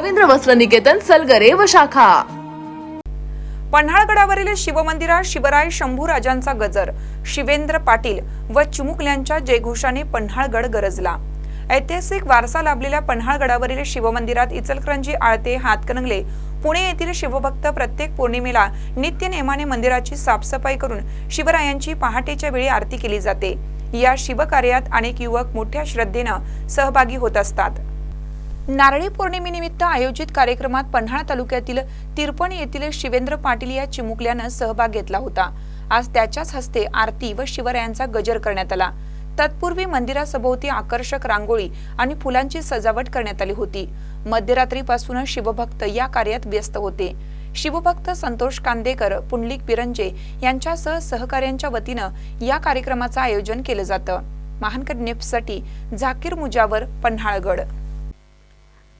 रवींद्र वस्त्र निकेतन सलगरे व शाखा. पन्हाळगडावरील शिवमंदिरात शिवराय शंभूराजांचा गजर शिवेंद्र पाटील व चिमुकल्यांच्या जयघोषाने पन्हाळगड गरजला. ऐतिहासिक वारसा लाभलेल्या पन्हाळगडावरील शिवमंदिरात इचलकरंजी आळते हातकणंगले पुणे येथील शिवभक्त प्रत्येक पौर्णिमेला नित्य नेमाने मंदिराची साफसफाई करून शिवरायांची पहाटेच्या वेळी आरती केली जाते. या शिवकार्यात अनेक युवक मोठ्या श्रद्धेनं सहभागी होत असतात. नारळी पौर्णिमेनिमित्त आयोजित कार्यक्रमात पन्हाळा तालुक्यातील तिरपण येथील शिवेंद्र पाटील या चिमुकल्यानं सहभाग घेतला होता. आज त्याच्याच हस्ते आरती व शिवरायांचा गजर करण्यात आला. तत्पूर्वी मंदिरासभोवती आकर्षक रांगोळी आणि फुलांची सजावट करण्यात आली होती. मध्यरात्रीपासूनच शिवभक्त या कार्यात व्यस्त होते. शिवभक्त संतोष कांदेकर पुंडलिक बिरंजे यांच्यासह सहकाऱ्यांच्या वतीनं या कार्यक्रमाचं आयोजन केलं जातं. महानकर न्यूजसाठी झाकीर मुजावर पन्हाळगड.